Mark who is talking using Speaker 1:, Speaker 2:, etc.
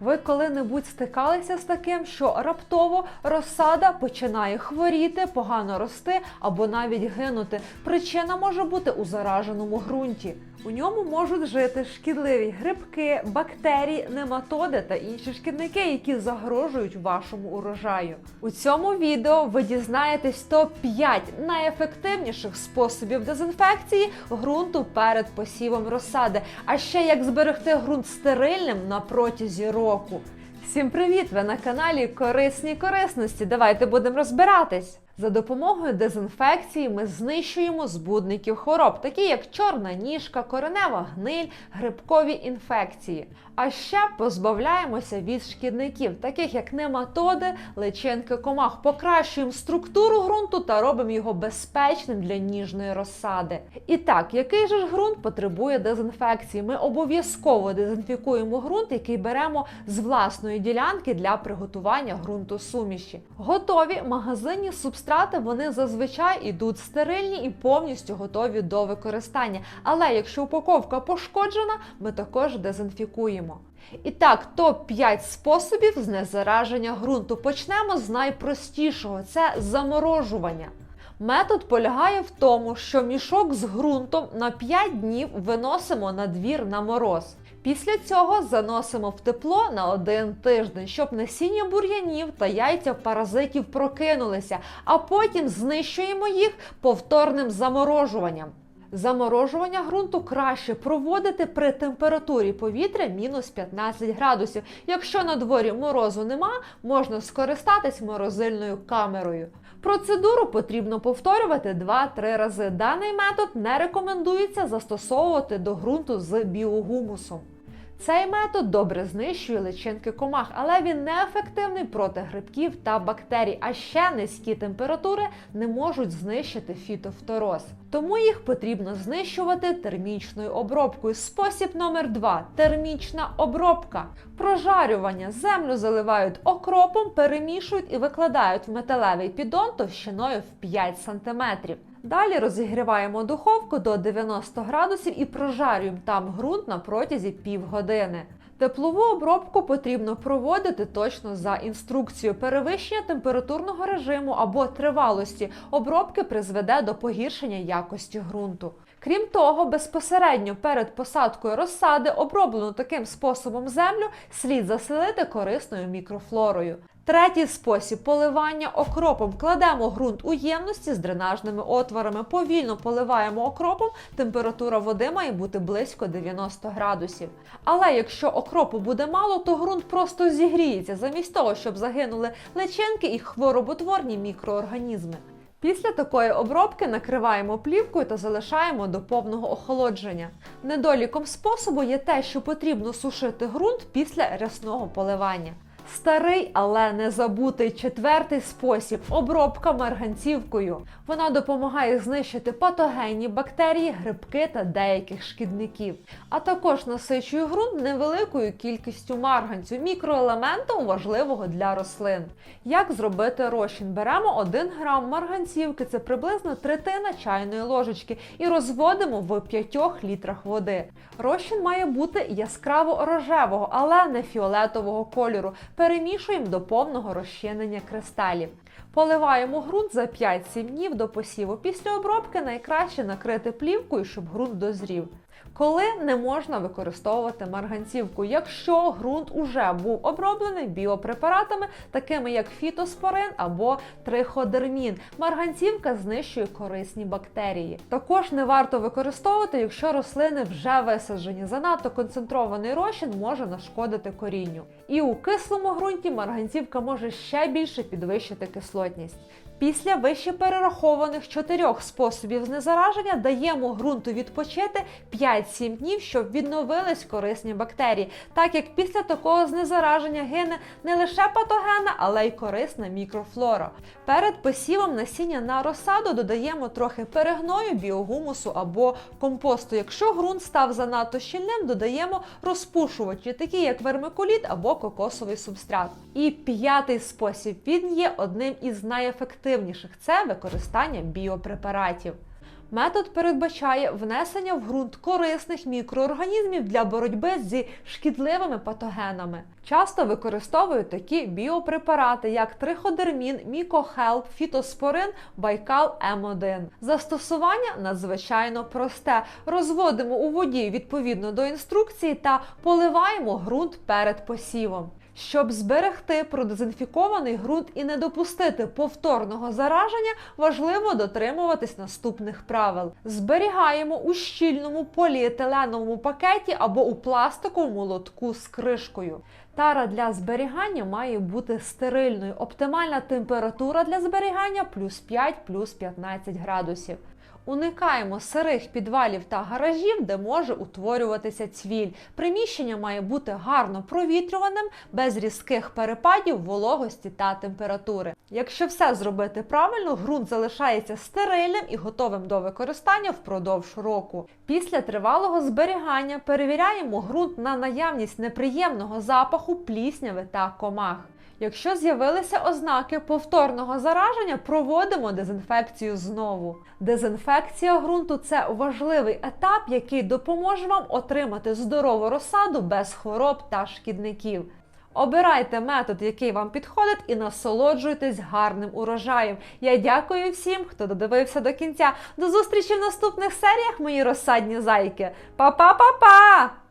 Speaker 1: Ви коли-небудь стикалися з таким, що раптово розсада починає хворіти, погано рости або навіть гинути. Причина може бути у зараженому ґрунті. У ньому можуть жити шкідливі грибки, бактерії, нематоди та інші шкідники, які загрожують вашому урожаю. У цьому відео ви дізнаєтесь топ-5 найефективніших способів дезінфекції ґрунту перед посівом розсади, а ще як зберегти ґрунт стерильним на протязі року. Всім привіт! Ви на каналі Корисні корисності. Давайте будемо розбиратись. За допомогою дезінфекції ми знищуємо збудників хвороб, такі як чорна ніжка, коренева гниль, грибкові інфекції. А ще позбавляємося від шкідників, таких як нематоди, личинки комах, покращуємо структуру ґрунту та робимо його безпечним для ніжної розсади. І так, який же ж ґрунт потребує дезінфекції? Ми обов'язково дезінфікуємо ґрунт, який беремо з власної ділянки для приготування ґрунту суміші. Готові магазинні субстрати вони зазвичай ідуть стерильні і повністю готові до використання. Але якщо упаковка пошкоджена, ми також дезінфікуємо. І так, топ-5 способів знезараження ґрунту. Почнемо з найпростішого це заморожування. Метод полягає в тому, що мішок з ґрунтом на 5 днів виносимо на двір на мороз. Після цього заносимо в тепло на один тиждень, щоб насіння бур'янів та яйця паразитів прокинулися, а потім знищуємо їх повторним заморожуванням. Заморожування ґрунту краще проводити при температурі повітря мінус 15 градусів. Якщо на дворі морозу нема, можна скористатись морозильною камерою. Процедуру потрібно повторювати 2-3 рази. Даний метод не рекомендується застосовувати до ґрунту з біогумусом. Цей метод добре знищує личинки комах, але він неефективний проти грибків та бактерій. А ще низькі температури не можуть знищити фітофтороз. Тому їх потрібно знищувати термічною обробкою. Спосіб номер 2 термічна обробка. Прожарювання землю заливають окропом, перемішують і викладають в металевий піддон товщиною в 5 см. Далі розігріваємо духовку до 90 градусів і прожарюємо там ґрунт на протязі півгодини. Теплову обробку потрібно проводити точно за інструкцією. Перевищення температурного режиму або тривалості обробки призведе до погіршення якості ґрунту. Крім того, безпосередньо перед посадкою розсади, оброблену таким способом землю, слід заселити корисною мікрофлорою. Третій спосіб поливання окропом. Кладемо ґрунт у ємності з дренажними отворами, повільно поливаємо окропом, температура води має бути близько 90 градусів. Але якщо окропу буде мало, то ґрунт просто зігріється, замість того, щоб загинули личинки і хвороботворні мікроорганізми. Після такої обробки накриваємо плівкою та залишаємо до повного охолодження. Недоліком способу є те, що потрібно сушити ґрунт після рясного поливання. Старий, але не забутий четвертий спосіб обробка марганцівкою. Вона допомагає знищити патогенні бактерії, грибки та деяких шкідників, а також насичує ґрунт невеликою кількістю марганцю, мікроелементом важливого для рослин. Як зробити розчин? Беремо 1 грам марганцівки, це приблизно третина чайної ложечки, і розводимо в 5 літрах води. Розчин має бути яскраво рожевого, але не фіолетового кольору перемішуємо до повного розчинення кристалів. Поливаємо ґрунт за 5-7 днів до посіву. Після обробки найкраще накрити плівкою, щоб ґрунт дозрів. Коли не можна використовувати марганцівку, якщо ґрунт уже був оброблений біопрепаратами, такими як фітоспорин або триходермін, марганцівка знищує корисні бактерії. Також не варто використовувати, якщо рослини вже висаджені. Занадто концентрований розчин може нашкодити корінню. І у кислому ґрунті марганцівка може ще більше підвищити кислотність. Після вище перерахованих чотирьох способів знезараження даємо ґрунту відпочити 5-7 днів, щоб відновились корисні бактерії, так як після такого знезараження гине не лише патогенна, але й корисна мікрофлора. Перед посівом насіння на розсаду додаємо трохи перегною, біогумусу або компосту. Якщо ґрунт став занадто щільним, додаємо розпушувачі, такі як вермикуліт або кокосовий субстрат. І п'ятий спосіб він є одним із найефективніших це використання біопрепаратів. Метод передбачає внесення в ґрунт корисних мікроорганізмів для боротьби зі шкідливими патогенами. Часто використовують такі біопрепарати, як триходермін, мікохелп, фітоспорин, байкал М1. Застосування надзвичайно просте. Розводимо у воді відповідно до інструкції та поливаємо ґрунт перед посівом. Щоб зберегти продезінфікований ґрунт і не допустити повторного зараження, важливо дотримуватись наступних правил: зберігаємо у щільному поліетиленовому пакеті або у пластиковому лотку з кришкою. Тара для зберігання має бути стерильною. Оптимальна температура для зберігання плюс 5 плюс 15 градусів. Уникаємо сирих підвалів та гаражів, де може утворюватися цвіль. Приміщення має бути гарно провітрюваним, без різких перепадів вологості та температури. Якщо все зробити правильно, ґрунт залишається стерильним і готовим до використання впродовж року. Після тривалого зберігання перевіряємо ґрунт на наявність неприємного запаху, плісняви та комах. Якщо з'явилися ознаки повторного зараження, проводимо дезінфекцію знову. Дезінфекція ґрунту це важливий етап, який допоможе вам отримати здорову розсаду без хвороб та шкідників. Обирайте метод, який вам підходить, і насолоджуйтесь гарним урожаєм. Я дякую всім, хто додивився до кінця. До зустрічі в наступних серіях, мої розсадні зайки. Па-па-па-па!